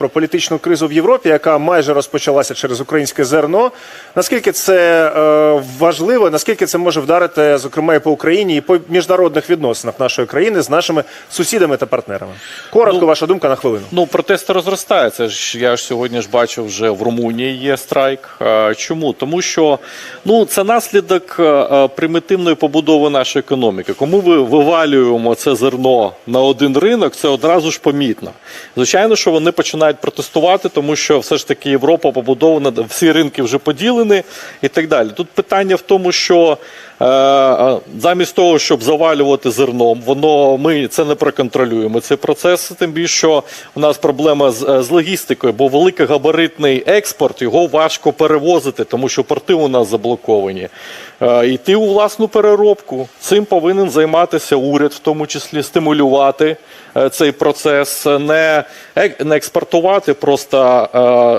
Про політичну кризу в Європі, яка майже розпочалася через українське зерно. Наскільки це е, важливо, наскільки це може вдарити, зокрема, і по Україні, і по міжнародних відносинах нашої країни з нашими сусідами та партнерами? Коротко, ваша думка на хвилину. Ну, протести розростаються. Я ж сьогодні ж бачив, вже в Румунії є страйк. Е, Чому? Тому що ну, це наслідок е, е, примітивної побудови нашої економіки. Кому ми вивалюємо це зерно на один ринок, це одразу ж помітно. Звичайно, що вони починають протестувати, тому що все ж таки Європа побудована, всі ринки вже поділені і так далі. Тут питання в тому, що е, е, замість того, щоб завалювати зерном, воно ми це не проконтролюємо. Цей процес, тим більше, що у нас проблема з, е, з логістикою, бо великогабаритний експорт його важко перевозити, тому що порти у нас заблоковані. Е, йти у власну переробку. Цим повинен займатися уряд, в тому числі стимулювати е, цей процес, не, ек- не експортувати просто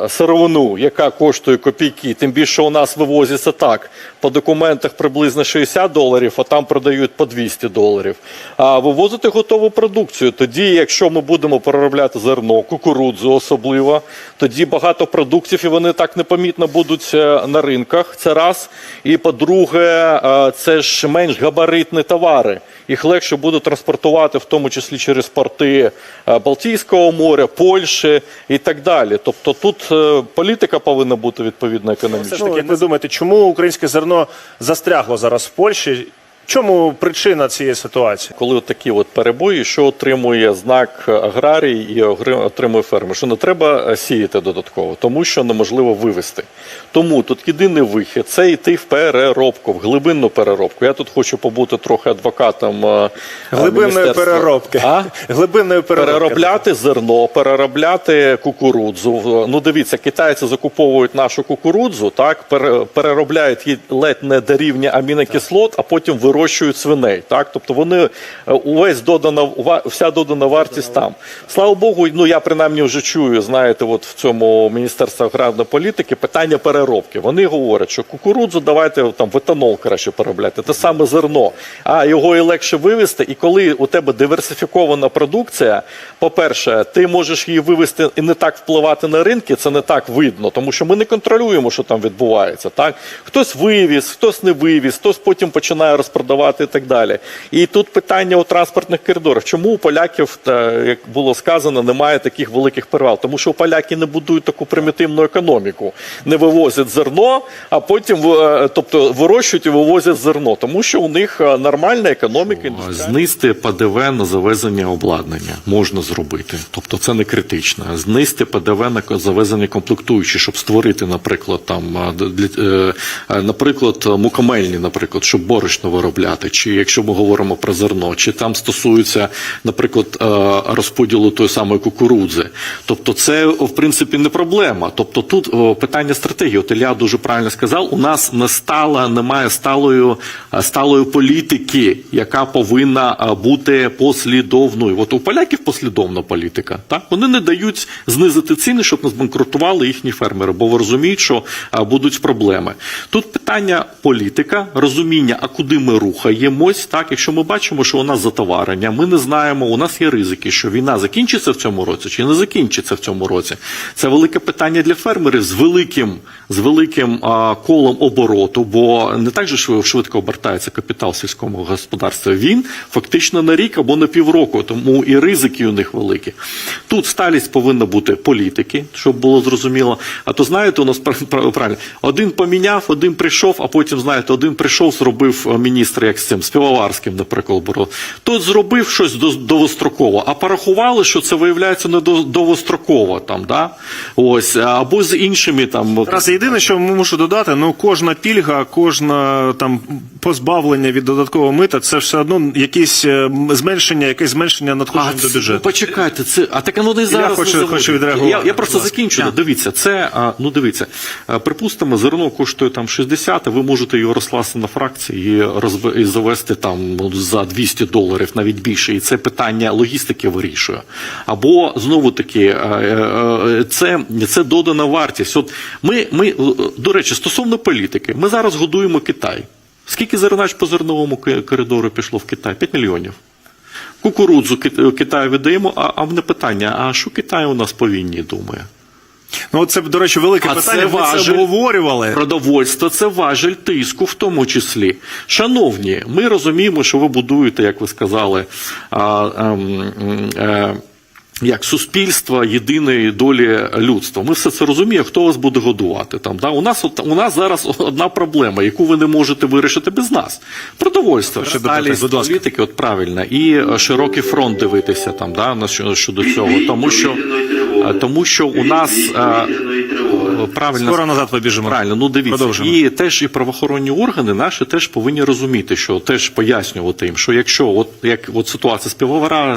е, сировину, яка коштує копійки. Тим більше у нас вивозиться так. По документах приблизно 60 доларів, а там продають по 200 доларів. А вивозити готову продукцію. Тоді, якщо ми будемо переробляти зерно, кукурудзу особливо, тоді багато продуктів і вони так непомітно будуть е, на ринках. Це раз. І по-друге, е, це ж менш габаритні товари. Їх легше буде транспортувати, в тому числі через порти е, Балтійського моря, Польщі і так далі. Тобто тут е, політика повинна бути відповідно Все економічна. Ну, як ви думаєте, чому українське зерно застрягло зараз в Польщі? Чому причина цієї ситуації? Коли от такі от перебої, що отримує знак аграрій і отримує фермер, що не треба е, сіяти додатково, тому що неможливо вивести. Тому тут єдиний вихід це йти в переробку, в глибинну переробку. Я тут хочу побути трохи адвокатом е, Глибинної переробки. А? Глибинної переробки. Переробляти зерно, переробляти кукурудзу. Ну дивіться, китайці закуповують нашу кукурудзу, так переробляють її ледь не до рівня амінокислот, а потім вирощують свиней. Так, тобто вони е, увесь додана вся додана вартість там. Слава Богу, ну я принаймні вже чую, знаєте, от в цьому міністерстві аграрної політики питання переробки. Вони говорять, що кукурудзу давайте там в етанол краще переробляти, те саме зерно, а його і легше вивезти. І коли у тебе диверсифікована продукція, по-перше, ти можеш її вивезти і не так впливати на ринки, це не так видно, тому що ми не контролюємо, що там відбувається. Так хтось вивіз, хтось не вивіз, хтось потім починає розпродавати і так далі. І тут питання у транспортних коридорах. Чому у поляків, та, як було сказано, немає таких великих перевал? Тому що поляки не будують таку примітивну економіку, не вивозять зерно, а потім е, тобто вирощують і вивозять зерно, тому що у них е, нормальна економіка. Знизити ПДВ на завезення обладнання можна зробити, тобто це не критично. Знизити ПДВ на завезення комплектуючих, щоб створити, наприклад, там е, е, наприклад, мукомельні, наприклад, щоб борошно виробляти, чи якщо ми говоримо про зерно, чи там стосується, наприклад, е, розподілу тої самої кукурудзи. Тобто, це в принципі не проблема. Тобто, тут питання стратегії. От Ілля дуже правильно сказав. У нас не стала, немає сталої, е, сталої політики, яка повинна е, бути послідовною. От у поляків послідовна політика. Так вони не дають знизити ціни, щоб не збанкрутували їхні фермери, бо розуміють, що е, будуть проблеми. Тут питання політика, розуміння, а куди ми рухаємось. Так, якщо ми бачимо, що у нас затоварення, ми не знаємо, у нас є ризики, що війна закінчиться в цьому році чи не закінчиться в цьому році. Це велике питання для фермерів з великим, з великим а, колом обороту, бо не так же швидко, обертається капітал в сільському господарстві. Він фактично на рік або на півроку, тому і ризики у них великі. Тут сталість повинна бути політики, щоб було зрозуміло. А то знаєте, у нас пр- пр- правильно один поміняв, один прийшов, а потім знаєте, один прийшов, зробив е, міністр, як з цим з Пивоварським, наприклад, було. Тут зробив щось до- довгостроково, а порахували, що це виявляється не до- довгостроково там, да? Ось або з іншими там. Раз єдине, що мушу додати, ну кожна пільга, кожна там позбавлення від додаткового мита, це все одно якісь е, зменшення, якесь зменшення надходжень до це- бюджету. Почекайте, це а так воно і зараз хочу- хочу відреагувати, Я, я просто закінчу. Дивіться, це а, ну дивіться, припустимо, зерно коштує там 60, а ви можете його розкласти на фракції і розв... і завести там ну, за 200 доларів, навіть більше. І це питання логістики вирішує. Або знову таки, е, е, це, це додана вартість. От ми, ми, е, до речі, стосовно політики, ми зараз годуємо Китай. Скільки зернач по зерновому коридору пішло в Китай? 5 мільйонів. Кукурудзу Кит- Китаю віддаємо, а, а мене питання: а що Китай у нас по війні думає? Ну, це, до речі, велике А питання. це Ми це обговорювали. Продовольство це важель тиску, в тому числі. Шановні, ми розуміємо, що ви будуєте, як ви сказали, а, ем, м, е, як суспільство єдиної долі людства. Ми все це розуміємо, хто вас буде годувати. Там, да? у, нас, от- у нас зараз одна проблема, яку ви не можете вирішити без нас. Продовольство, сталість політики, от правильно, і е, широкий фронт дивитися там, да, на щодо цього. Тому що, тому що у нас е, правильно Скоро назад побіжимо. Правильно, ну дивіться, Продовжимо. і теж і правоохоронні органи наші теж повинні розуміти, що теж пояснювати їм, що якщо от як от ситуація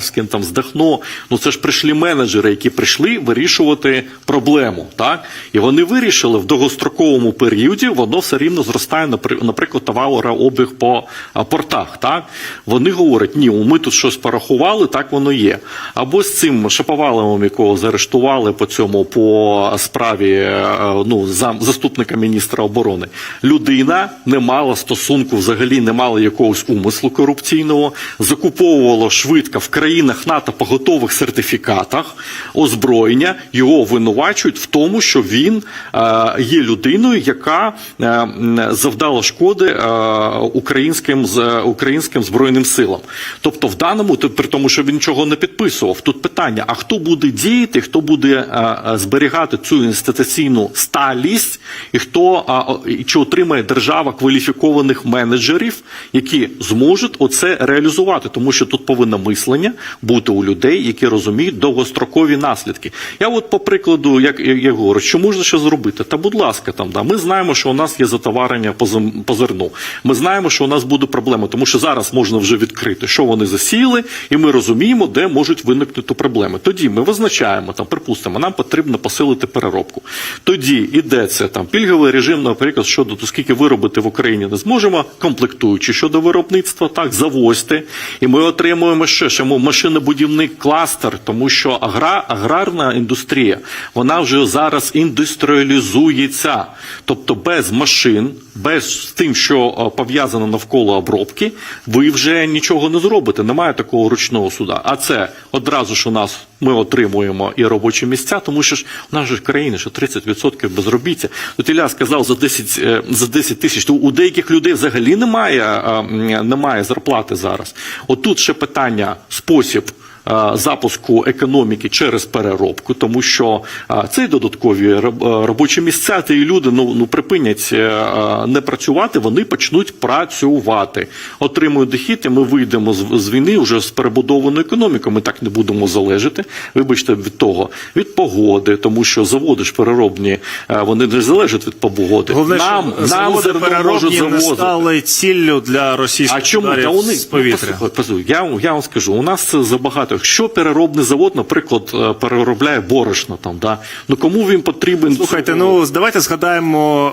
з там з Дахно, ну це ж прийшли менеджери, які прийшли вирішувати проблему, так і вони вирішили в довгостроковому періоді, воно все рівно зростає, напри- наприклад, товарообіг по портах. Так вони говорять, ні, ми тут щось порахували, так воно є. Або з цим Шаповаловим, якого заарештували по цьому по справі е, ну, зам, заступника міністра оборони. Людина не мала стосунку, взагалі не мала якогось умислу корупційного, закуповувала швидко в країнах НАТО по готових сертифікатах озброєння. Його винувачують в тому, що він е, є людиною, яка е, завдала шкоди е, українським українським збройним силам. Тобто, в даному при тому, що він нічого не підписував. Тут питання: а хто буде діяти, хто буде е, е, зберігати цю інституційну сталість, і хто а, чи отримає держава кваліфікованих менеджерів, які зможуть оце реалізувати, тому що тут повинно мислення бути у людей, які розуміють довгострокові наслідки. Я от по прикладу, як я, говорю, що можна ще зробити? Та будь ласка, там да ми знаємо, що у нас є затоварення по по зерну. Ми знаємо, що у нас буде проблема, тому що зараз можна вже відкрити, що вони засіяли, і ми розуміємо, де можуть виникнути проблеми. Тоді ми визначаємо там, припустимо, нам потрібно посилити переробку. Тоді йдеться там пільговий режим, наприклад, щодо того, скільки виробити в Україні не зможемо, комплектуючи щодо виробництва, так завозьте, і ми отримуємо ще ще машинобудівний кластер, тому що агра, аграрна індустрія вона вже зараз індустріалізується, тобто без машин, без тим, що е, пов'язано навколо обробки, ви вже нічого не зробите. Немає такого ручного суда. А це одразу ж у нас ми отримуємо і робочі місця, тому що ж в нашій країні що 30% безробіття. Тут Ілля сказав за 10, е, за 10 тисяч. То у деяких людей взагалі немає, немає зарплати зараз. Отут ще питання спосіб. Е, Запуску економіки через переробку, тому що е, це й додаткові е, робочі місця, і люди ну, ну припинять не працювати, вони почнуть працювати, отримують дохід, і ми вийдемо з, з війни вже з перебудованою економікою. Ми так не будемо залежати. Вибачте, від того, від погоди, тому що заводи ж переробні, вони не залежать від погоди. Головне, нам що нам заводи переробні не стали ціллю для російських А чому ударів та вони з повітря. Ну, послухай, послухай, я, я вам скажу, у нас це забагато. Що переробний завод, наприклад, е, переробляє борошно там, да? Ну кому він потрібен? Слухайте, ну давайте згадаємо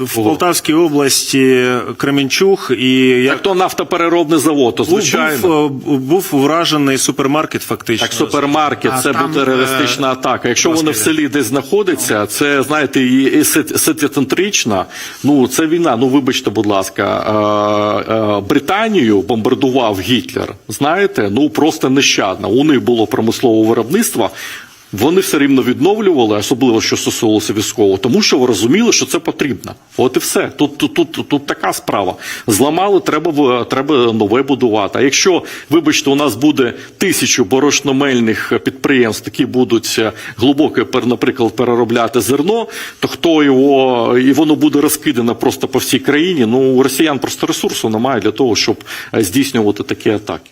е, в Полтавській області Кременчуг і як то нафтопереробний завод, то був, звичайно. був, був вражений супермаркет, фактично. Так, супермаркет, А це там, буде терористична е, атака. Якщо вони в селі десь знаходяться, це знаєте, і, і сет- сетіцентрична. Ну це війна. Ну вибачте, будь ласка, е, е, Британію бомбардував Гітлер. Знаєте, ну просто нещадно. У них було промислове виробництво. Вони все рівно відновлювали, особливо що стосувалося військового, тому що розуміли, що це потрібно. От і все. Тут, тут, тут, тут така справа. Зламали, треба, треба нове будувати. А якщо, вибачте, у нас буде тисячу борошномельних підприємств, які будуть е, глибоко, наприклад, переробляти зерно, то хто його і воно буде розкидано просто по всій країні. Ну у росіян просто ресурсу немає для того, щоб е, здійснювати такі атаки.